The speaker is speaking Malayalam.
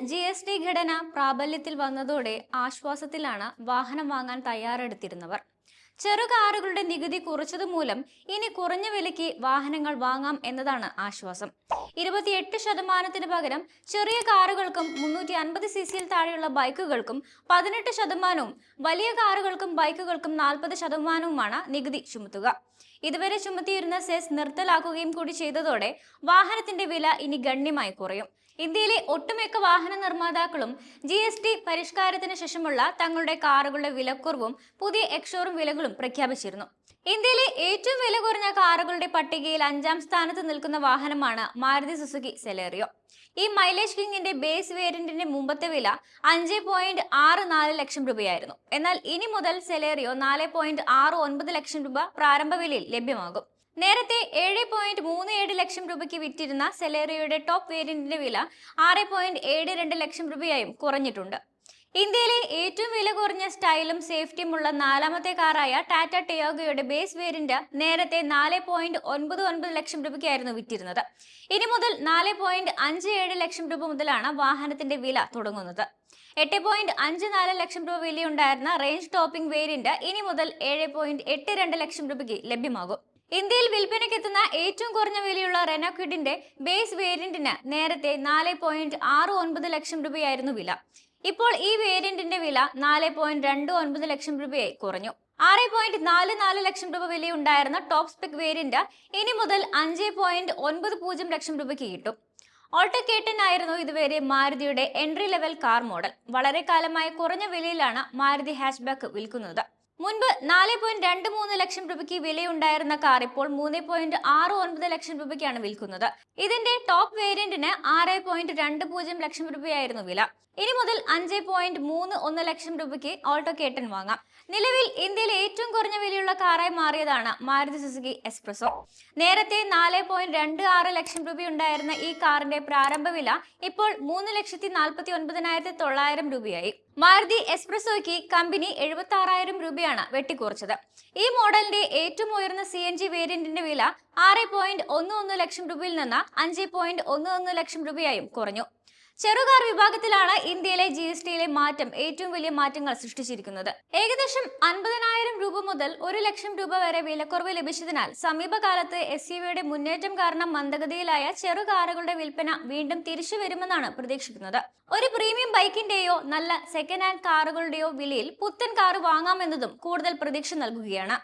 ജി എസ് ടി ഘടന പ്രാബല്യത്തിൽ വന്നതോടെ ആശ്വാസത്തിലാണ് വാഹനം വാങ്ങാൻ തയ്യാറെടുത്തിരുന്നവർ. ചെറു കാറുകളുടെ നികുതി കുറച്ചതുമൂലം ഇനി കുറഞ്ഞ വിലയ്ക്ക് വാഹനങ്ങൾ വാങ്ങാം എന്നതാണ് ആശ്വാസം. ഇരുപത്തിയെട്ട് ശതമാനത്തിന് പകരം ചെറിയ കാറുകൾക്കും മുന്നൂറ്റി അൻപത് സി സിയിൽ താഴെയുള്ള ബൈക്കുകൾക്കും പതിനെട്ട് ശതമാനവും വലിയ കാറുകൾക്കും ബൈക്കുകൾക്കും നാൽപ്പത് ശതമാനവുമാണ് നികുതി ചുമത്തുക. ഇതുവരെ ചുമത്തിയിരുന്ന സെസ് നിർത്തലാക്കുകയും കൂടി ചെയ്തതോടെ വാഹനത്തിന്റെ വില ഇനി ഗണ്യമായി കുറയും. ഇന്ത്യയിലെ ഒട്ടുമിക്ക വാഹന നിർമ്മാതാക്കളും ജി എസ് ടി പരിഷ്കാരത്തിന് ശേഷമുള്ള തങ്ങളുടെ കാറുകളുടെ വിലക്കുറവും പുതിയ എക്സോറും വിലകളും പ്രഖ്യാപിച്ചിരുന്നു. ഇന്ത്യയിലെ ഏറ്റവും വില കുറഞ്ഞ കാറുകളുടെ പട്ടികയിൽ അഞ്ചാം സ്ഥാനത്ത് നിൽക്കുന്ന വാഹനമാണ് മാരുതി സുസുക്കി സെലേറിയോ. ഈ മൈലേജ് കിങ്ങിന്റെ ബേസ് വേരിയന്റിന്റെ മുമ്പത്തെ വില അഞ്ച് പോയിന്റ് ആറ് നാല് ലക്ഷം രൂപയായിരുന്നു. എന്നാൽ ഇനി മുതൽ സെലേറിയോ നാല് പോയിന്റ് ആറ് ഒൻപത് ലക്ഷം രൂപ പ്രാരംഭ വിലയിൽ ലഭ്യമാകും. നേരത്തെ ഏഴ് പോയിന്റ് ലക്ഷം രൂപയ്ക്ക് വിറ്റിരുന്ന സെലേറിയയുടെ ടോപ്പ് വേരിയന്റിന്റെ വില ആറ് പോയിന്റ് ഏഴ് രണ്ട് ലക്ഷം രൂപയായും കുറഞ്ഞിട്ടുണ്ട്. ഇന്ത്യയിലെ ഏറ്റവും വില കുറഞ്ഞ സ്റ്റൈലും സേഫ്റ്റിയും ഉള്ള നാലാമത്തെ കാറായ ടാറ്റ ടിയോഗയുടെ ബേസ് വേരിയന്റ് നേരത്തെ നാല് പോയിന്റ് ഒൻപത് ഒൻപത് ലക്ഷം രൂപയ്ക്കായിരുന്നു വിറ്റിരുന്നത്. ഇനി മുതൽ നാല് പോയിന്റ് അഞ്ച് ഏഴ് ലക്ഷം രൂപ മുതലാണ് വാഹനത്തിന്റെ വില തുടങ്ങുന്നത്. എട്ട് പോയിന്റ് അഞ്ച് നാല് ലക്ഷം രൂപ വിലയുണ്ടായിരുന്ന റേഞ്ച് ടോപ്പിംഗ് വേരിയന്റ് ഇനി മുതൽ ഏഴ് പോയിന്റ് എട്ട് രണ്ട് ലക്ഷം രൂപയ്ക്ക് ലഭ്യമാകും. ഇന്ത്യയിൽ വിൽപ്പനയ്ക്കെത്തുന്ന ഏറ്റവും കുറഞ്ഞ വിലയുള്ള റെനോക്വിഡിന്റെ ബേസ് വേരിയന്റിന് നേരത്തെ നാല് പോയിന്റ് ആറ് ഒൻപത് ലക്ഷം രൂപയായിരുന്നു വില. ഇപ്പോൾ ഈ വേരിയന്റിന്റെ വില നാല് പോയിന്റ് രണ്ട് ഒൻപത് ലക്ഷം രൂപയായി കുറഞ്ഞു. ആറ് പോയിന്റ് നാല് നാല് ലക്ഷം രൂപ വിലയുണ്ടായിരുന്ന ടോപ്പ് സ്പെക് വേരിയന്റ് ഇനി മുതൽ അഞ്ച് പോയിന്റ് ഒൻപത് പൂജ്യം ലക്ഷം രൂപയ്ക്ക് കിട്ടും. ഓട്ടോക്കേട്ടൻ ആയിരുന്നു ഇതുവരെ മാരുതിയുടെ എൻട്രി ലെവൽ കാർ മോഡൽ വളരെ കാലമായ കുറഞ്ഞ വിലയിലാണ് മാരുതി ഹാച്ച്ബാക്ക് വിൽക്കുന്നത്. മുൻപ് നാല് പോയിന്റ് രണ്ട് മൂന്ന് ലക്ഷം രൂപയ്ക്ക് വിലയുണ്ടായിരുന്ന കാർ ഇപ്പോൾ മൂന്ന് പോയിന്റ് ആറ് ഒൻപത് ലക്ഷം രൂപയ്ക്കാണ് വിൽക്കുന്നത്. ഇതിന്റെ ടോപ്പ് വേരിയന്റിന് ആറ് പോയിന്റ് രണ്ട് പൂജ്യം ലക്ഷം രൂപയായിരുന്നു വില. ഇനി മുതൽ അഞ്ച് പോയിന്റ് മൂന്ന് ഒന്ന് ലക്ഷം രൂപയ്ക്ക് ഓൾട്ടോ കേട്ടൻ വാങ്ങാം. നിലവിൽ ഇന്ത്യയിൽ ഏറ്റവും കുറഞ്ഞ വിലയുള്ള കാറായി മാറിയതാണ് മാരുതി സുസുക്കി എക്സ്പ്രസോ. നേരത്തെ നാല് പോയിന്റ് രണ്ട് ആറ് ലക്ഷം രൂപയുണ്ടായിരുന്ന ഈ കാറിന്റെ പ്രാരംഭ വില ഇപ്പോൾ മൂന്ന് ലക്ഷത്തി നാൽപ്പത്തി ഒൻപതിനായിരത്തി തൊള്ളായിരം രൂപയായി. മാരുതി എക്സ്പ്രസോയ്ക്ക് കമ്പനി എഴുപത്തി ആറായിരം രൂപയാണ് വെട്ടിക്കുറച്ചത്. ഈ മോഡലിന്റെ ഏറ്റവും ഉയർന്ന സി എൻ ജി വേരിയന്റിന്റെ വില ആറ് പോയിന്റ് ഒന്ന് ഒന്ന് ലക്ഷം രൂപയിൽ നിന്ന് അഞ്ച് പോയിന്റ് ഒന്ന് ഒന്ന് ലക്ഷം രൂപയായും കുറഞ്ഞു. ചെറുകാർ വിഭാഗത്തിലാണ് ഇന്ത്യയിലെ ജി എസ് ടിയിലെ മാറ്റം ഏറ്റവും വലിയ മാറ്റങ്ങൾ സൃഷ്ടിച്ചിരിക്കുന്നത്. ഏകദേശം അൻപതിനായിരം മുതൽ ഒരു ലക്ഷം രൂപ വരെ വിലക്കുറവ് ലഭിച്ചതിനാൽ സമീപകാലത്ത് എസ് യുവിയുടെ മുന്നേറ്റം കാരണം മന്ദഗതിയിലായ ചെറുകാറുകളുടെ വിൽപ്പന വീണ്ടും തിരിച്ചു വരുമെന്നാണ് പ്രതീക്ഷിക്കുന്നത്. ഒരു പ്രീമിയം ബൈക്കിന്റെയോ നല്ല സെക്കൻഡ് ഹാൻഡ് കാറുകളുടെയോ വിലയിൽ പുത്തൻ കാർ വാങ്ങാമെന്നതും കൂടുതൽ പ്രതീക്ഷ നൽകുകയാണ്.